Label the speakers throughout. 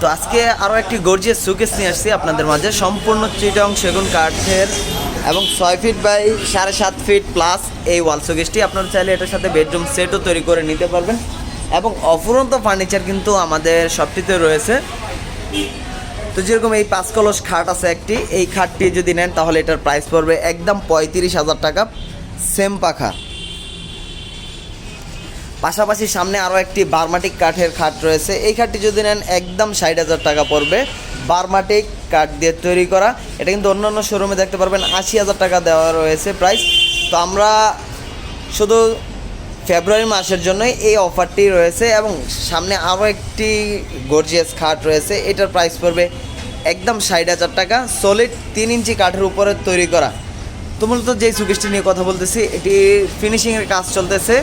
Speaker 1: তো আজকে আরও একটি গর্জিয়াস সুকেস নিয়ে আসছি আপনাদের মাঝে। সম্পূর্ণ চিটং সেগুন কাঠের এবং ছয় ফিট বাই সাড়ে সাত ফিট প্লাস এই ওয়াল সুকেসটি আপনারা চাইলে এটার সাথে বেডরুম সেটও তৈরি করে নিতে পারবেন। এবং অফুরন্ত ফার্নিচার কিন্তু আমাদের সবটিতে রয়েছে। তো যেরকম এই পাঁচ কলস খাট আছে একটি, এই খাটটি যদি নেন তাহলে এটার প্রাইস পড়বে একদম পঁয়ত্রিশ হাজার টাকা। সেম পাখা। পাশাপাশি সামনে আরও একটি বারমাটিক কাঠের খাট রয়েছে। এই খাটটি যদি নেন, একদম ষাট হাজার টাকা পড়বে। বারমাটিক কাঠ দিয়ে তৈরি করা। এটা কিন্তু অন্যান্য শোরুমে দেখতে পারবেন, আশি হাজার টাকা দেওয়া রয়েছে প্রাইস তো আমরা শুধু ফেব্রুয়ারি মাসের জন্যই এই অফারটি রয়েছে এবং সামনে আরও একটি গর্জিয়াস খাট রয়েছে। এটার প্রাইস পড়বে একদম ষাট হাজার টাকা। সলিড তিন ইঞ্চি কাঠের উপরে তৈরি করা। তো মূলত যেই সুকেশটি নিয়ে কথা বলতেছি, এটি ফিনিশিংয়ের কাজ চলতেছে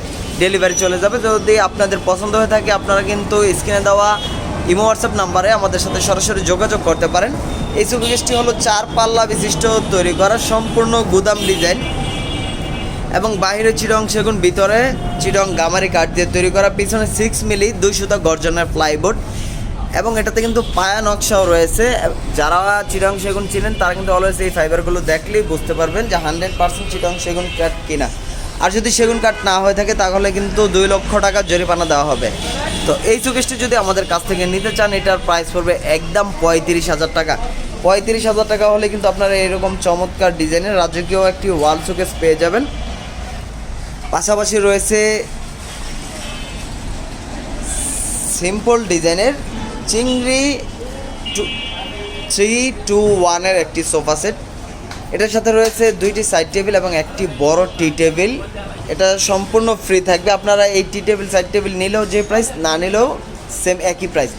Speaker 1: ডেলিভারি চলে যাবে। যদি আপনাদের পছন্দ হয়ে থাকে, আপনারা কিন্তু স্ক্রিনে দেওয়া ইমো হোয়াটসঅ্যাপ নাম্বারে আমাদের সাথে সরাসরি যোগাযোগ করতে পারেন। এই সুকেশটি হলো চার পাল্লা বিশিষ্ট, তৈরি করা সম্পূর্ণ গুদাম ডিজাইন এবং বাইরে চিরং সেগুন, ভিতরে চিরং গামারি কাঠ দিয়ে তৈরি করা, পিছনে সিক্স মিলি, দুই সুতা গর্জনের প্লাইবোর্ড এবং এটাতে কিন্তু পায়া নকশাও রয়েছে। যারা চিরং সেগুন চিনেন, তারা কিন্তু অলওয়েজ এই ফাইবারগুলো দেখলেই বুঝতে পারবেন যে হান্ড্রেড পার্সেন্ট চিরং সেগুন কাঠ কিনা। আর যদি সেগুন কাঠ না হয়ে থাকে, তাহলে কিন্তু দুই লক্ষ টাকা জরিমানা দেওয়া হবে। তো এই চুকেশটি যদি আমাদের কাছ থেকে নিতে চান, এটার প্রাইস পড়বে একদম পঁয়ত্রিশ হাজার টাকা। পঁয়ত্রিশ হাজার টাকা হলে কিন্তু আপনারা এরকম চমৎকার ডিজাইনের রাজকীয় একটি ওয়াল শোকেস পেয়ে যাবেন। পাশাপাশি রয়েছে সিম্পল ডিজাইনের চিংড়ি টু থ্রি টু ওয়ানের একটি সোফা সেট এটার সাথে রয়েছে দুইটি সাইড টেবিল এবং একটি বড় টি টেবিল এটা সম্পূর্ণ ফ্রি থাকবে। আপনারা এই টি টেবিল সাইড টেবিল নিলেও যে প্রাইস না নিলেও সেম একই প্রাইস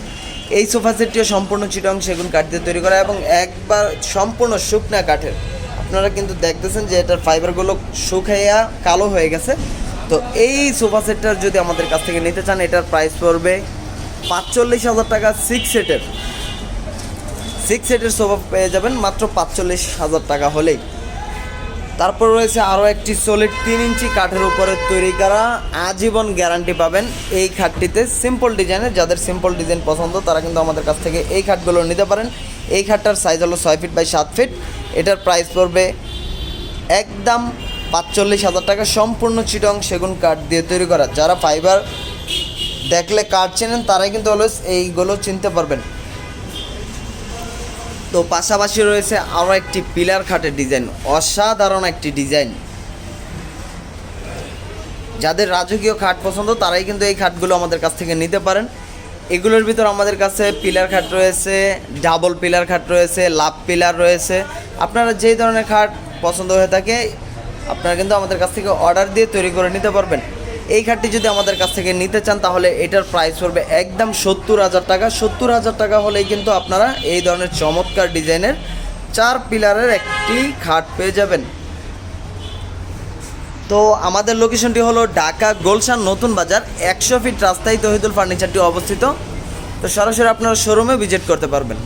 Speaker 1: এই সোফা সেটটিও সম্পূর্ণ চিটং সেগুন কাঠ দিয়ে তৈরি করা এবং একবার সম্পূর্ণ শুকনা কাঠের। আপনারা কিন্তু দেখতেছেন যে এটার ফাইবারগুলো শুকাইয়া কালো হয়ে গেছে। তো এই সোফা সেটটার যদি আমাদের কাছ থেকে নিতে চান, এটার প্রাইস পড়বে পাঁচচল্লিশ হাজার টাকা সিক্স সেটের সিক্স সেটের সোফা পেয়ে যাবেন মাত্র পাঁচচল্লিশ হাজার টাকা হলেই। তারপর রয়েছে আরও একটি সলিড তিন ইঞ্চি কাঠের উপরে তৈরি করা আজীবন গ্যারান্টি পাবেন এই খাটটিতে। সিম্পল ডিজাইনের যাদের সিম্পল ডিজাইন পছন্দ, তারা কিন্তু আমাদের কাছ থেকে এই খাটগুলো নিতে পারেন। এই খাটটার সাইজ হলো ছয় ফিট বাই সাত ফিট এটার প্রাইস পড়বে একদম পাঁচচল্লিশ হাজার টাকা। সম্পূর্ণ চিটং সেগুন কাঠ দিয়ে তৈরি করা। যারা ফাইবার দেখলে কাঠ চেনেন, তারাই কিন্তু অলওয়েজ এইগুলো চিনতে পারবেন। তো পাশাপাশি রয়েছে আরও একটি পিলার খাটের ডিজাইন অসাধারণ একটি ডিজাইন যাদের রাজকীয় খাট পছন্দ, তারাই কিন্তু এই খাটগুলো আমাদের কাছ থেকে নিতে পারেন। এগুলোর ভিতর আমাদের কাছে পিলার খাট রয়েছে ডাবল পিলার খাট রয়েছে লাভ পিলার রয়েছে। আপনারা যেই ধরনের খাট পছন্দ হয়ে থাকে, আপনারা কিন্তু আমাদের কাছ থেকে অর্ডার দিয়ে তৈরি করে নিতে পারবেন। এই খাটটি যদি আমাদের কাছ থেকে নিতে চান, তাহলে এটার প্রাইস পড়বে একদম সত্তর হাজার টাকা। সত্তর হাজার টাকা হলেই কিন্তু আপনারা এই ধরনের চমৎকার ডিজাইনের চার পিলারের একটি খাট পেয়ে যাবেন। তো আমাদের লোকেশনটি হলো ঢাকা গোলশান নতুন বাজার, একশো ফিট রাস্তায় তহিদুল ফার্নিচারটি অবস্থিত। তো সরাসরি আপনারা শোরুমে ভিজিট করতে পারবেন।